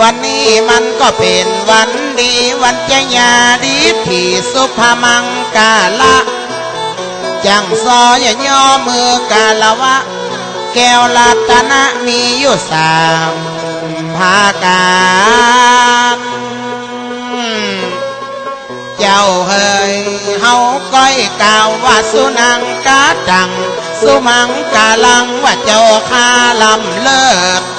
วันนี้มันก็เป็นวันดีวันจะยาดีที่สุภมังกาละจังซอยย่อมือกาละวะ แก้วรัตนะมีอยู่สามภาการเจ้าเฮยเฮาก้อยกล่าวว่าสุนังกาจัง สุมังกาลังว่าเจ้าข้าลำเลิศ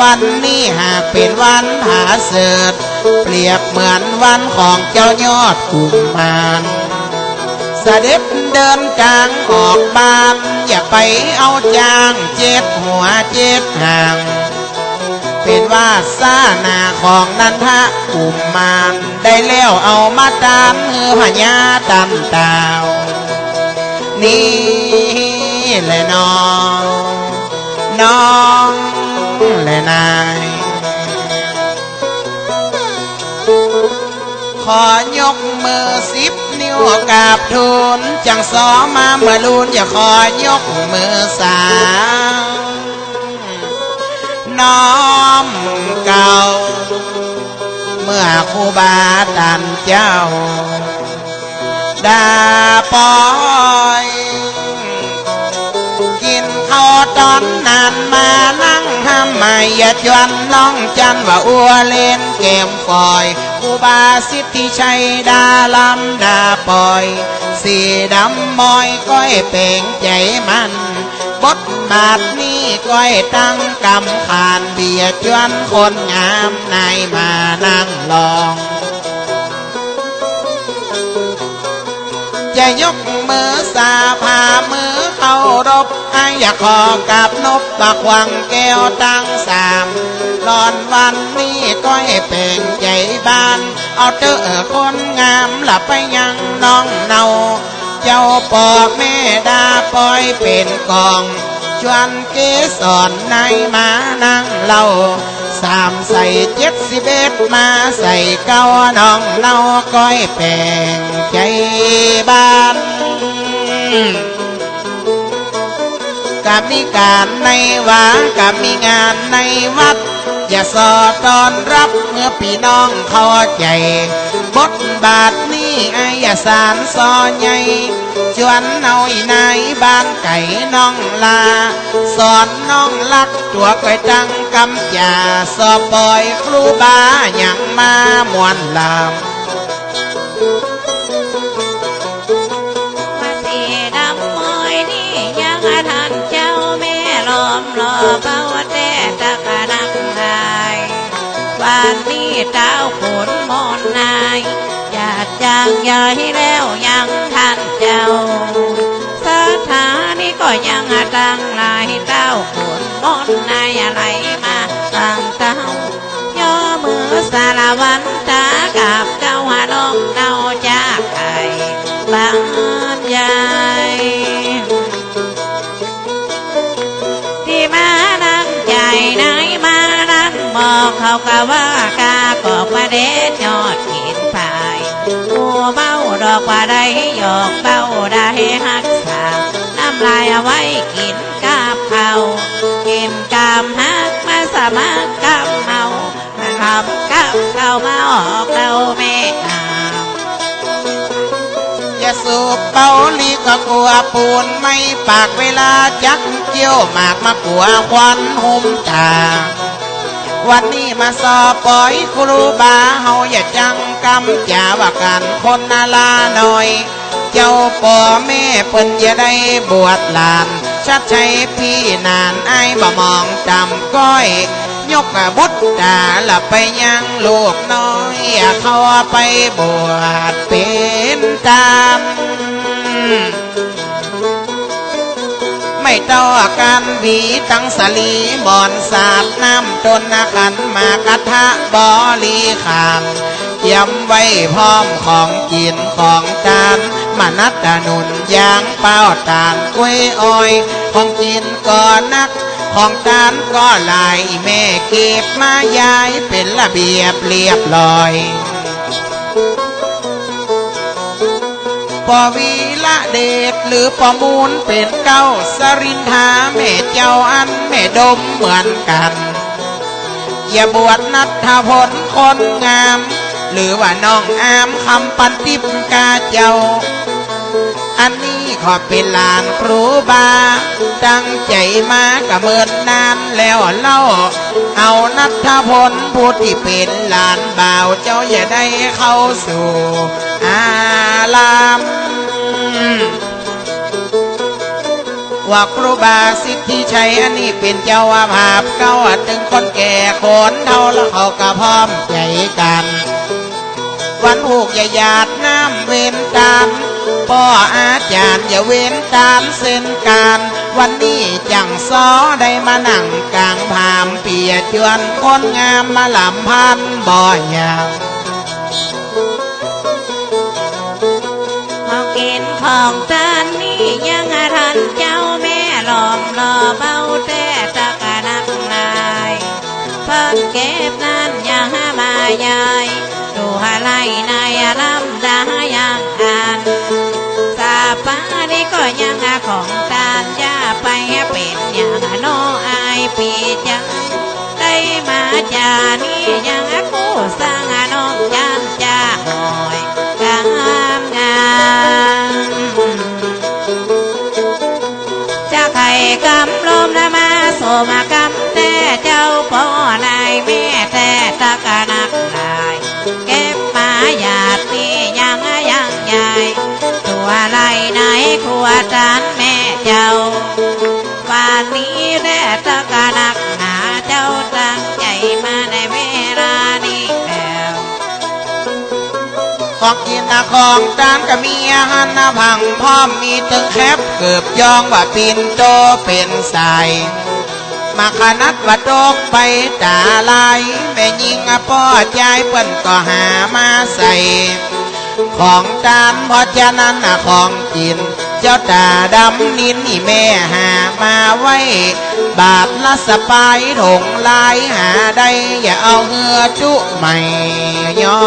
วันนี้หากเป็นวันผาเสดเปรียบเหมือนวันของเจ้ายอดกุมมารเสด็จเดินกลางออกบ้านอย่าไปเอาจางเจ็ดหัวเจ็ดหาง เป็นวาสนาของนันทะกุมมารได้แล้วเอามาตามมือพญาตันตาว นี่แหละน้อง น้อง และนาย ขอยกมือสิบนิ้วกราบทูลจังสอมาเมื่อลูนอย่าขอยกมือสามน้อมเก่า เมื่อครูบาตันเจ้าดาปอย กินข้าวตอน ทำไมอย่าจวนน้องจันว่าอัวเล่นเกมฟอยครูบาสิทธิชัยดาลำดาปอย สีดำมอยก้อยเป่งใจมันบทบาทนี้ก้อยตั้งกำขานเบียดจวนคนงามนายมานั่งลองจะยกมือสาพามือ เข้ารบให้อยากขอกับนบปากวังแก้วตั้งสามรอนวันนี้ก็ให้เป่งใจบ้าน เอาเตอคนงามหลับไปยังน้องเนาเจ้าปอแม่ดาปล่อยเป็นกองชวนเกสรในมานั่งเล่าสามใส่เจ็ดสิบเอ็ดมาใส่เก้าน้องเนาก้อยแปลงใจบ้าน กับมีการในวากับมีงานในวัด อย่าสอตอนรับเมื่อพี่น้องเข้าใจบทบาทนี้ไอ้อย่าสารซอใหญ่ชวนเอาอีนายบ้านไก่น้องลา สอนน้องลักตัวก้อยตั้งกำจ่าสอบปล่อยครูบาอย่างมามวนลาม เป้าแต่ตะกะนังไทยวันนี้เจ้าขุนมนนายอยากจางใหญ่แล้วยังทันเจ้าสถานีก็ยังตั้งหลายเต้าขุนมนนายอะไรมาตั้งเต้าย่อมือสารวันตากับเจ้าหาน้องเนา องเขากะว่ากากอกมาเด็ดยอดหินพายหัวเมาดอกว่าได้หยอกเบ้าได้หักษาน้ำลายเอาไว้กินกับเขาวกินกามหักมาสมัครกำเมาทำกับเข้ามาออกเราไม่อาอย่าสูบเปาลีก็กลัวปูนไม่ปากเวลาจักเกี่ยวหมากมากลัวควันหุ่มตา วันนี้มาสอบปล่อยครูบาเฮาอย่าจังกำจ่าว่ากันคนนาลาหน่อย เจ้าป่อแม่เปิ้นอย่าได้บวชหลานชัดใช้พี่นานไอ้บ่มองจำก้อย ยกบุตรดาละไปยังลูกน้อยอย่าเข้าไปบวชเป็นตามไม่ ต่อการหวีตังสลีบอนสาดน้ำจนนาขันมากระทะบอลีขามย้ำไว้พร้อมของกินของจานมานัดหนุนยางเป้าตาลกล้วยอ้อยของกินก็นัก ของจานก็หลายแม่เก็บมาย้ายเป็นระเบียบเรียบร้อยพอวี ละเดชหรือประมูลเป็นเก้าสรินทาแม่เจ้าอันแม่ดมเหมือนกัน อย่าบวชนัทธพลคนงาม หรือว่าน้องอามคำปันติบกาเจ้า อันนี้ขอเป็นลานครูบา ตั้งใจมากระเมินนานแล้วเล่า เอานัทพลผู้ที่เป็นหลานบ่าวเจ้าอย่าได้เข้าสู่อาลาม ว่าครูบาสิทธิชัยอันนี้เป็นเจ้าอาภาพเก้าถึงคนแก่คนเท่าแล้วเขาก็พร้อมใจกัน วันหูกอย่าหยาดน้ำเว้นตามพ่ออาจารย์อย่าเว้นตามเส้นการ วันนี้จังซ้อได้มานั่งกลางพามเปียจวนคนงามมาลำพันบ่อยาง องจานนี้ยังทันเจ้าแม่หลอมรอเบาแต่ตะกะนักลายเพิ่นเก็บนั้นยังมายายดูหาไลนายลำดายังอ่านสาปานี่ก็ยังของจานอย่าไปเป็นอย่างน้ออายปีจังได้มาจานี่ยังคู่สร้างน้องจา ลมนะมาโสมากำแต่เจ้าพ่อนะ องกินนะของจานก็มีอาหารนะพังพร้อมมีตึงแคบเกือบยองว่าปินโตเป็นสายมาขนัดว่าโดกไปตาลายแม่ยิงอะป้อใจเปิ้นก็หามาใส่ของจานเพราะฉะนั้นนะของกิน เจ้าตาดำนินนี่แม่หามาไว้ บาทละสปายถงลายหาได้ อย่าเอาเหือจุใหม่ยอ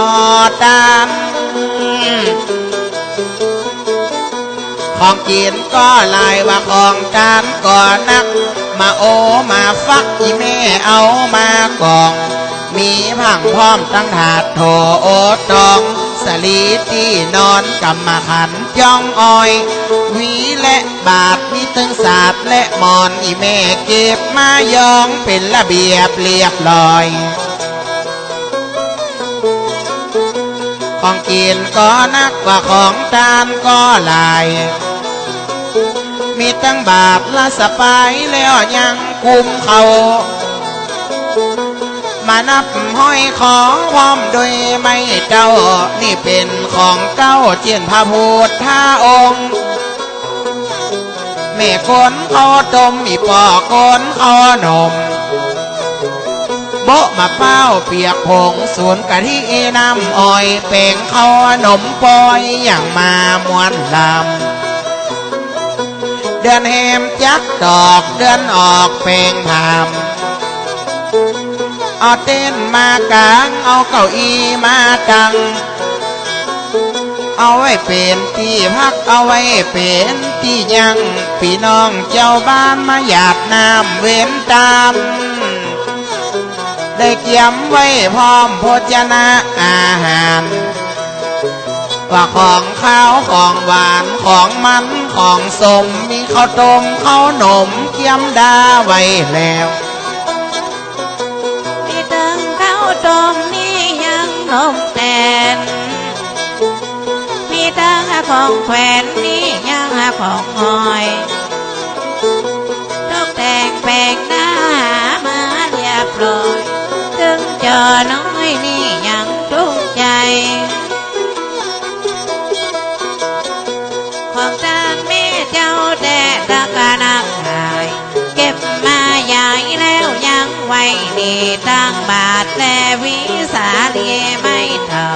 ดตาม ของกินก็ลายว่าของจานก่อนนัก มาโอมาฟักอีแม่เอามากอง มีผังพร้อมตั้งถาดโถโอตองสลีที่นอนกำมาขันจ้องอ้อยวีและบาทมีตึงศาสตและหมอนอีแม่เก็บมายองเป็นระเบียบเรียบร้อยของกินก็นักกว่าของจานก็หลาย มีตั้งบาทละสปายแล้วยังคุมเขา มานับห้อยของพร้อมโดยไม่เจ้า นี่เป็นของเก้าเจียนพระพุทธองค์แม่คนเขาต้มอีปอคนเขานมโบะมาเป้าเปียกผงสวนกะทิน้ำอ้อยเป่งเขานมปอยอย่างมามวนลำ เดือนแหมจักดอกเดือนออกเป่งพามเอาเต้นมากลางเอาเก้าอี้มาตังเอาไว้เป็นที่พักเอาไว้เป็นที่ยังพี่น้องเจ้าบ้านมาหยาดน้ำเว้นตามได้เกียมไว้พร้อมโภชนะอาหาร ว่าของข้าวของหวานของมันของสมมีข้าวต้มข้าวหนมเกียมดาไว้แล้วมีตึงข้าวต้มนี่ยังนมแตนมีตั้งของแขวนนี่ยังของหอยตกแต่งแปลงหน้าหามาเรียบร้อยถึงจอน้อย แต่ตะกะนักหายเก็บมาใหญ่แล้วยังไว้นี่ตั้งบาทแต่วิสาเลียไม่เท่า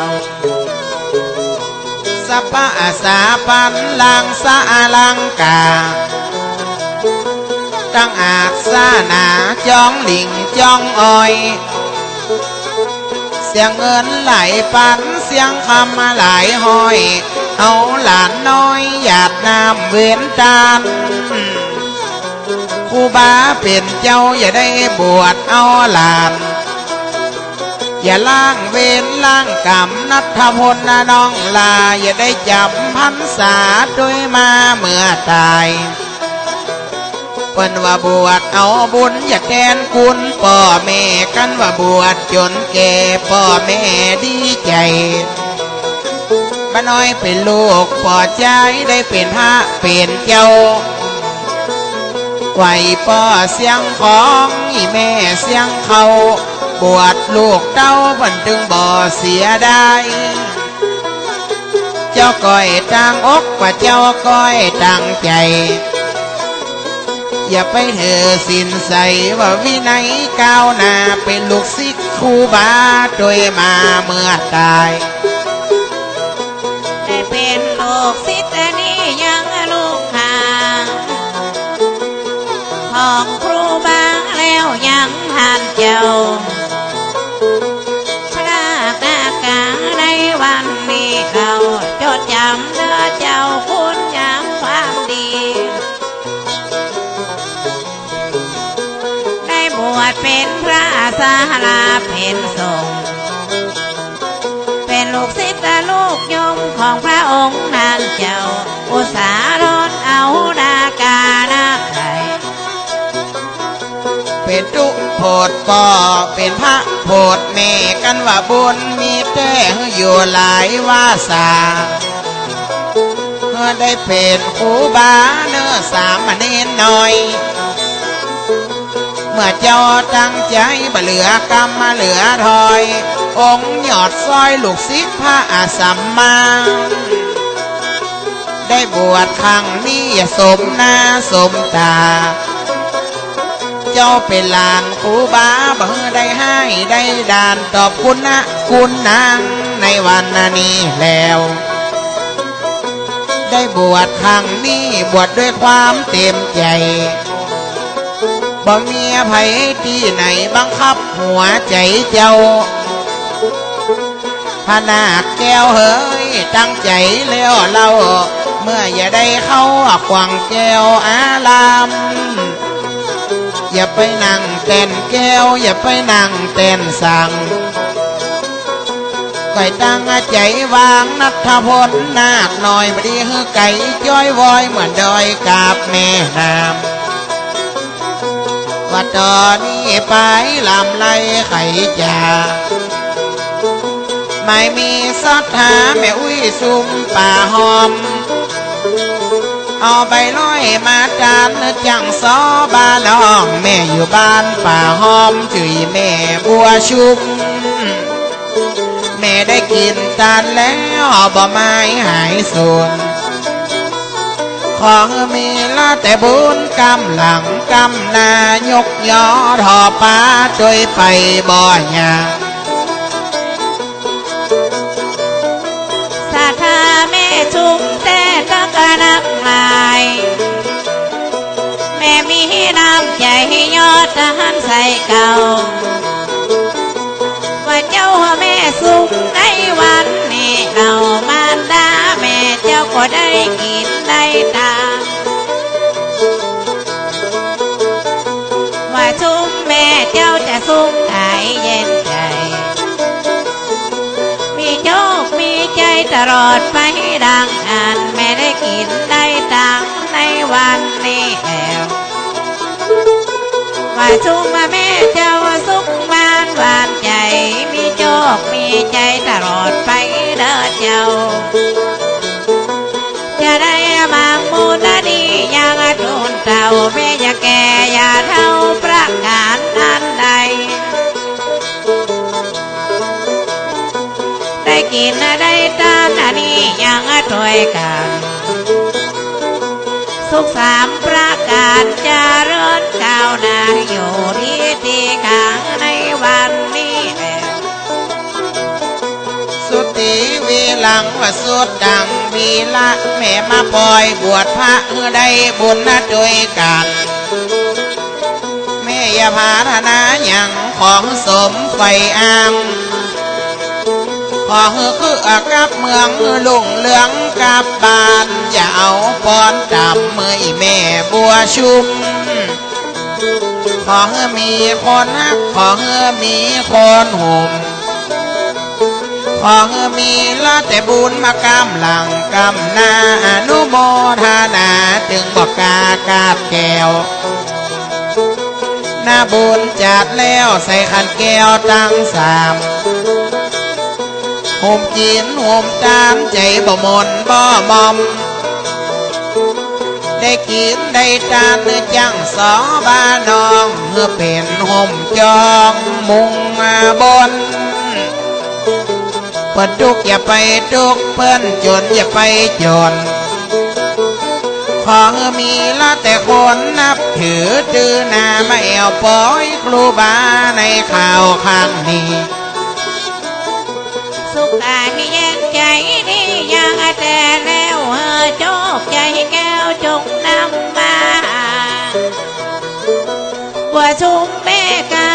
สปะสาปันลังสาลังกาตั้งอาจสาหนาจ้องหลิงจ้องอ้อย เสียงเงินไหลปันเสียงคำมาหลห้อย เอาหลานน้อยหยาดน้ำเว้นจานครูบาเป็นเจ้าอย่าได้บวชเอาหลาน อย่าล่างเวรล่างกรรมนัทพลนะน้องลา อย่าได้จำพันษาด้วยมาเมื่อตายเปิ้นว่าบวชเอาบุญอย่าแกนคุณพ่อแม่กันว่าบวชจนแก่พ่อแม่ดีใจ บ้าน้อยเป็นลูกพอใจได้เป็นพระเป็นเจ้าไหวป่อเสียงของอีแม่เสียงเขาบวชลูกเต้าบันจึงบ่เสียได้ เจ้าก้อยต่างอกว่าเจ้าก้อยต่างใจ อย่าไปเถอสินใสว่าวินัยก้าวหน้าเป็นลูกศิษย์ครูบาโดยมาเมื่อตาย เป็นลูกศิษย์นี้ยังลูกหางของครูบาแล้วยังทานเจ้าพระกากาในวันนี้เราจดจำเนื้อเจ้าคุณงามความดีได้บวชเป็นพระสาลาเป็นสงฆ ของพระองค์นานเจ้า อุสารดเอาดากานาไข่เป็นตุโพดปอเป็นพระโพดแม่กันว่าบุญมีแต่อยู่หลายวาสาเมื่อได้เป็นครูบาเนื้อสามเณรน้อย เมื่อเจ้าตั้งใจบ่เหลือกรรมมาเหลือถอย องค์ยอดซอยลูกศิษย์พระอาสัมมา ได้บวชครั้งนี้อย่าสมหน้าสมตา เจ้าเป็นหลานคูบาบ่ได้ให้ได้ดานตอบคุณนะคุณนางในวันนี้แล้ว ได้บวชครั้งนี้บวชด้วยความเต็มใจบ่มีไผที่ไหนบังคับหัวใจเจ้า พนาคแก้วเฮ้ยตั้งใจแล้วเราเมื่ออย่าได้เข้าขวางแก้วอารามอย่าไปนั่งเต้นแก้ว อย่าไปนั่งเต้นสั่งไก่ตั้งใจวางนัทพลนาคหน่อยไม่ดีฮือไก่จ้อยวอยเหมือนดอยกาบแม่น้ำว่าตอนนี้ไปลำไรไข่จ่า ไม่มีศรัทธาแม่อุ้ยซุ่มป่าหอม เอาใบร้อยมาจานจังซอบาน้อง แม่อยู่บ้านป่าหอมจุยแม่บัวชุมแม่ได้กินจานแล้วบ่ไม้หายสูญของมีละแต่บุญกำหลังกำนายกยอทอป้าจวยไปบ่อยาง นักลาย แม่มีน้ำใจยอดทหารใส่เก่า ว่าเจ้าแม่สุขในวันนี้เรามารดาแม่เจ้าก็ได้กินได้ตาว่าชุมแม่เจ้าจะสุขกายเย็นใจ มีโชคมีใจตลอดไป ได้กินได้ตังในวันนี้แล้วว่าชุมว่าแม่เจ้าสุขมานหวานใจ มีโชคมีใจตลอดไปเด้อเจ้า จะได้มามูลดียังทุนเต่าแม่อย่าแก่อย่าเท่าประการอันใดได้กินได้ทานอันนี้ยังถวยกัน สุขสามประการจะเริญก้าวหน้าอยู่ที่ที่กลางในวันนี้แหละสุติวีหลังว่าสุดดังวีละแม่มาปล่อยบวชพระเพื่อได้บุญนะด้วยกันแม่ยาพาธนาอย่างของสมไฟอาม ขขอคือกับเมืองลุงเหลืองกับบ้านอย่าเอาปอนจำมืออีแม่บัวชุมขอมีคนฮักขอมีคนห่มขอมีละแต่บุญมากำหลังกำนาอนุโมทนาถึงบอกกากาบแก้วหน้าบุญจัดแล้วใส่ขันแก้วตั้งสาม ห่มกินห่มตามใจบ่มนบ่มอม ได้กินได้ทานต้อจังสอบ้านน้องเมื่อเป็นห่มจองมุงมาบนเปิดทุกอย่าไปทุกเพื่อนจนอย่าไปจนขอให้มีละแต่คนนับถือตือหนามาแอวปอยครูบาในข่าวข้างนี้ สุขกายเย็นใจดีอย่างแต่แล้วเออโจกใจแก้วจงนำมาบัวชุมแม่กา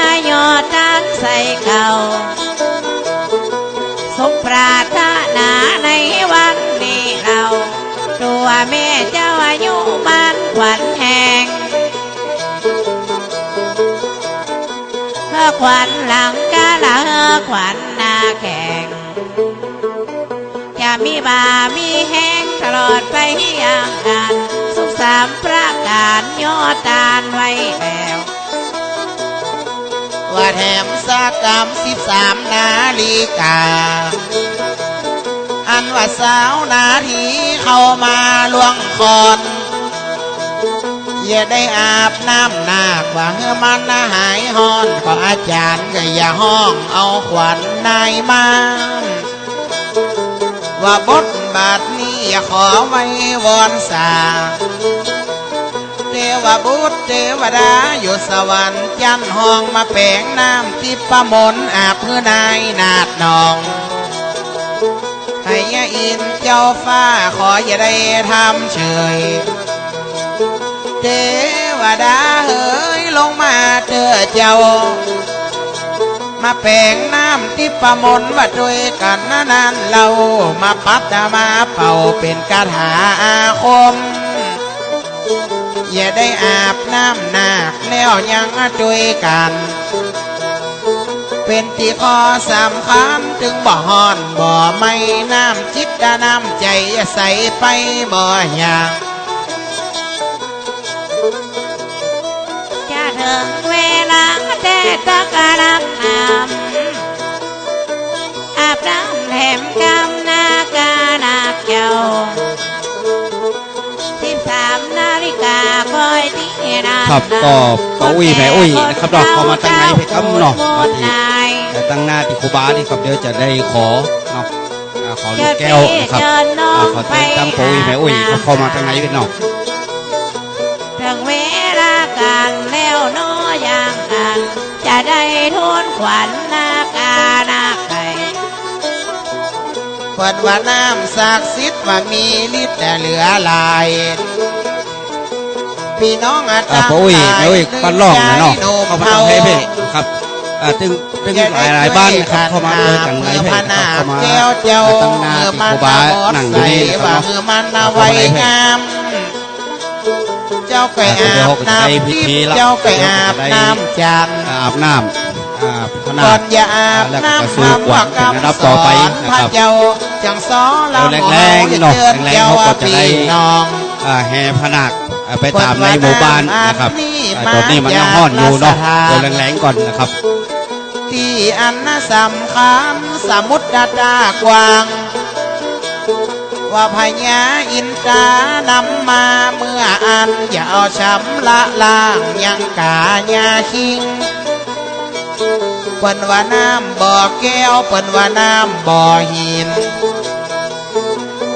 มปรารถนาในวันนี้เราตัวแม่เจ้าอายุมันขวัญแหงเพื่อขวัญหลังกาละเพื่อขวัญหน้าแข่งจะมีบามีแห้งตลอดไปอย่างกันสุขสามประการยอดานไว้แล้วว่าแถมสากรรมสิบสามนาฬิกา อันว่าสาวนาทีเข้ามาล่วงคอนอย่าได้อาบน้ำหนาคว่าเมื่อมันหายหอนก็อาจารย์ก็อย่าห้องเอาขวัญนายมา ว่าบทบาทนี้อย่าขอไว้วอนสา เทวบุตรเทวดาอยู่สวรรค์จันทร์ห้องมาแปลงน้ำทิพมนอาบเพื่อนายนาดนองให้ยาอินเจ้าฟ้าขออย่าได้ทำเฉย เทวดาเอ๋ยลงมาเจอเจ้า มาแปงน้ำทิพมนว่าด้วยกันนั้นเรามาปัดมาเป่าเป็นคาถาอาคม อย่าได้อาบน้ำนาคแล้วยังด้วยกัน เป็นที่ข้อสำคัญถึงบ่ฮอนบ่ไม่น้ำจิตดาน้ำใจใส่ไปบ่อย่างจะถึงเวลา แต่ตะกรักน้ำอาบน้ำแถมกำนากานาเจ้าสิบสามนาฬิกาคอยที่นาครับก็ป้าอุ้ยแม่อุ้ยนะครับเนาะเข้ามาตั้งในเพชรคำเนาะว่าทีแต่ตั้งหน้าที่ครูบาที่ครับเดี๋ยวจะได้ขอเนาะขอลูกแก้วนะครับขอเต้นตั้งป้าอุ้ยแม่อุ้ยเข้ามาตั้งในเพชรเนาะ ได้ทุนขวัญนากานาไก่เปิดว่าน้ำศักดิ์สิทธิ์ว่ามีฤทธิ์แต่เหลือหลายพี่น้องอาอ่าจารย์ป้าอุ้ยแม่อุ้ยบ้านล่องนะเนาะหนุ่มเข้ามาตั้งในเพชรครับอ่าตึงตึงหลายหลายๆบ้านนะครับเข้ามาเลยตั้งในเพชรนะครับเข้ามาแก้วเจ้าตั้งหน้าที่ครูบานั่งอยู่นี่นะคว่ารับเมื่อมันเอาไว้งามเจ้า ไก่อาบน้ำทิพย์เจ้าไก่อาบน้ำจันทร์อาบน้ำอาพระนาก่อนอย่าอาบน้ำสู้กวาดเป็นระดับต่อไปพระนะครับเจ้าจังสอเราเอาแรงๆเนาะแรงๆเขาก็จะได้พี่น้องแห่พนักไปตามในหมู่บ้านนะครับตอนนี้มันยังห้อนอยู่เนาะเดี๋ยวแรงๆก่อนนะครับ ที่อันสำคัญสมุทรดากวาง ว่าพญาอินทรานำมาเมื่ออัน อย่าเอาช้ำละล่างยังกาญาคิงเปิ้นว่าน้ำบ่อแก้วเปิ้นว่าน้ำบ่อหิน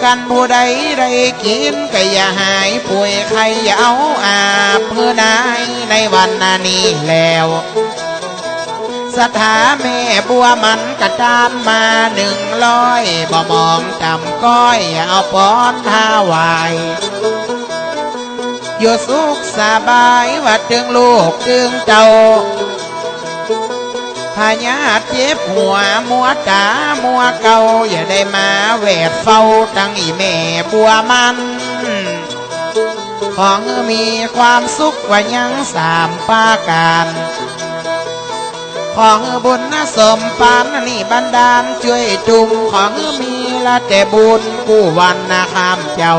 กันผู้ใดได้กินก็อย่าหายป่วยใครอย่าเอาอาเพื่อนายในวันนี้แล้ว สถาแม่บัวมันกระดานมาหนึ่งร้อยบ่มองจำก้อยเอาป้อนท่าวายอยู่สุขสบายว่าถึงลูกถึงเจ้าพญาเจ็บหัวมัวตามัวเกาอย่าได้มาแหวดเฝ้าตั้งอีแม่บัวมันของมีความสุขว่ายังสามปาการ ของบุญนะสมปานนี่บันดาลช่วยจุมของมีละแต่บุญกู้วันนะข้ามเจ้า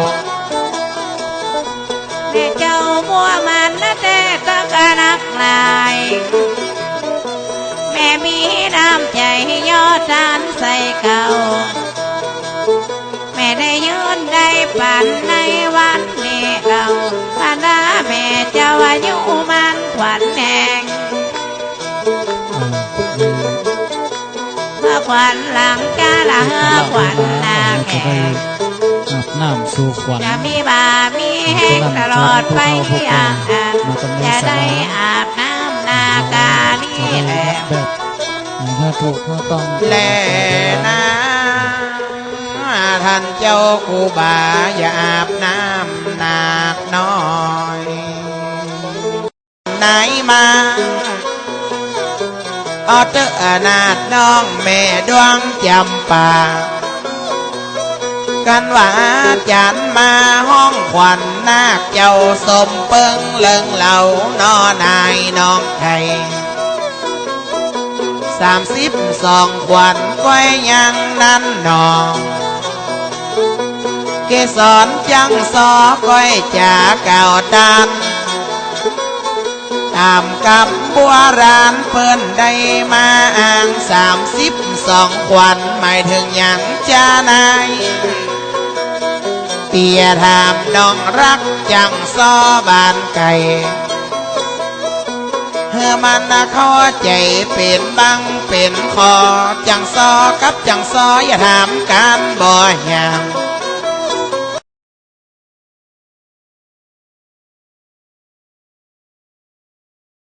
แม่เจ้ามัวมันนะแต่ตะกะนักลาย แม่มีน้ำใจยอดทานใส่เก่าแม่ได้ยืนได้ปันในวันนี้เราพานาแม่เจ้าอายุมันขวัญแหง ขวัญหลังกาละเฮอขวัญนาแขกอาบน้ำสู่ขวัญจะมีบามีแห้งตลอดไปอย่างนั้นจะได้อาบน้ำนากานี่แหละแบบถ้าถูกก็ต้องแลนะท่านเจ้าครูบาอย่าอาบน้ำหนักน้อย ไหนมา ออเตอร์นาดน้องแม่ดวงจำปากันว่าจันมาห้องขวัญนาคเจ้าสมเปิงเลิงเหล่านอนายน้องไทยสามสิบสองขวัญก้อยยังนั้นหนอเกสรจังซอก้อยจ่าเก่าดัน ตามกับบัวรานเปิ้นได้มาอ่างสามสิบสองขวัญหมายถึงอย่างจานายเปียถามน้องรักจังซอบานไก่เฮอมันนะข้าใจเป็นบังเป็นคอ จังซอกับจังซออย่าถามการบ่อย่าง